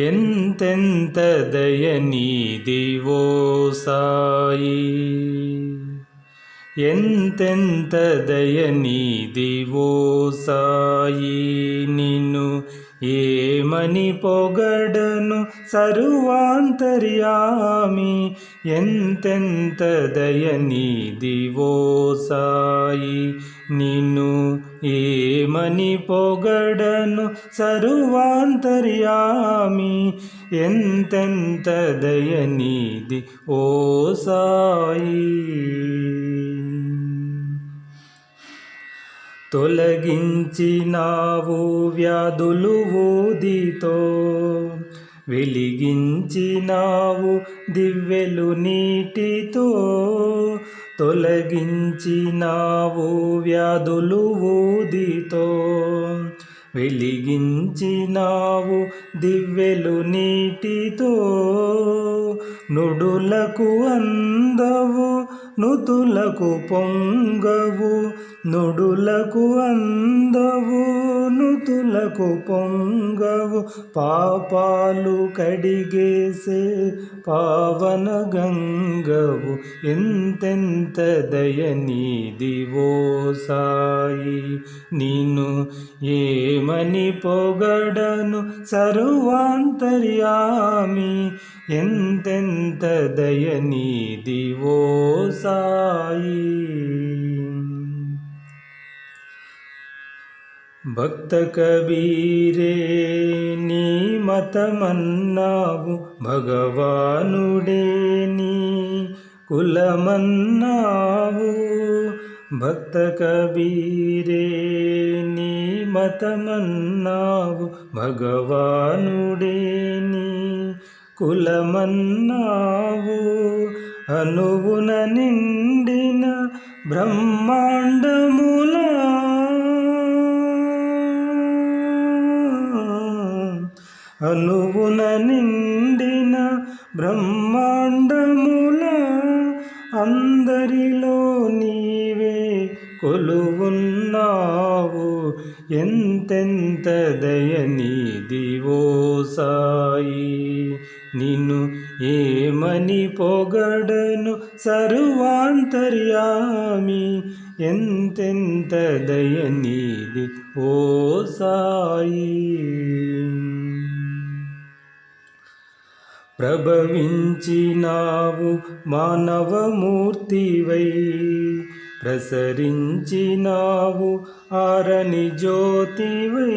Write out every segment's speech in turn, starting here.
ఎంతెంత దయనీదివో సాయి ఎంతెంత దయనీదివో సాయి నిన్ను ఏమని పొగడను సర్వాంతర్యామి? ఎంతెంత దయనీదివో సాయి? నిన్ను ఏమని పొగడను సర్వాంతర్యామి? ఎంతెంత దయనీది ఓ సాయి? తొలగించినావు వ్యాధులు ఊదితో. వెలిగించినావు దివ్వెలు నీటితో. తొలగించినావు వ్యాధులు ఊదితో. వెలిగించినావు దివ్వెలు నీటితో. నుడులకు అందవు నుతులకు పొంగవు నుడులకు అందవు నుతులకు పొంగవు. పాపాలు కడిగేసే పావన గంగవు ఎంతెంత దయనీదివో సాయి. నిన్ను ఏమని పొగడను సర్వాంతర్యామి ఎంతెంత దయనీదివో సాయి భక్త కబీరే నీ మతమన్నావు భగవానుడే నీ కులమన్నావు భక్త కబీరే నీ మతమన్నావు భగవానుడే నీ కులమన్నావు అనువున నిండిన బ్రహ్మాండముల అనువున నిండిన బ్రహ్మాండముల అందరిలో నీవే కొలువున్నావు. ఎంతెంత దయనీదివో సాయి. నిన్ ఏమని పొగడను సర్వాంతర్యామి? ఎంతెంత దయనీది ఓ సాయి? ప్రభవించినావు మానవమూర్తివై ప్రసరించినావు ఆరని జ్యోతివై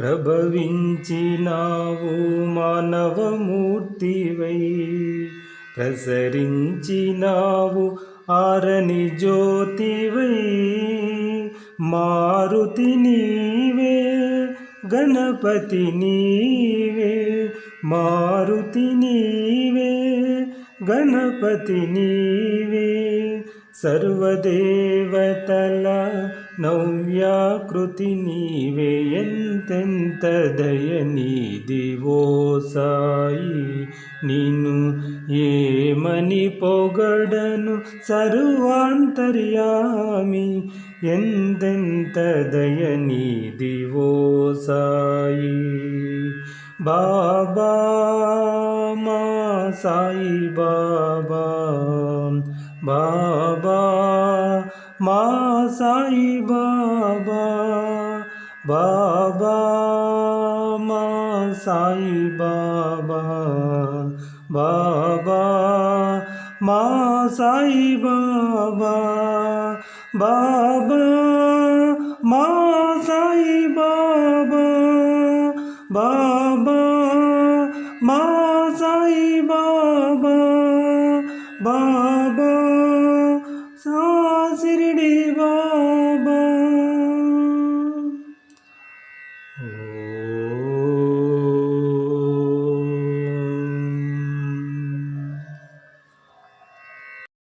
ప్రభవించినావు మానవమూర్తివై. ప్రసరించినావు ఆరని జ్యోతివై. మారుతి నీవే గణపతి నీవే. మారుతి నీవే గణపతి నీవే. సర్వదేవతల నవ్యాకృతి నీవే ఎంతెంత దయనీదివో సాయి నిన్ను ఏమని పొగడను సర్వాంతర్యామి ఎంతెంత దయనీదివో సాయి బాబా మా సాయి బాబా बाबा माँ साई बाबा बाबा माँ साई बाबा बाबा माँ साई बाबा बाबा माँ साई बाबा बाबा माँ साई बाबा बाबा।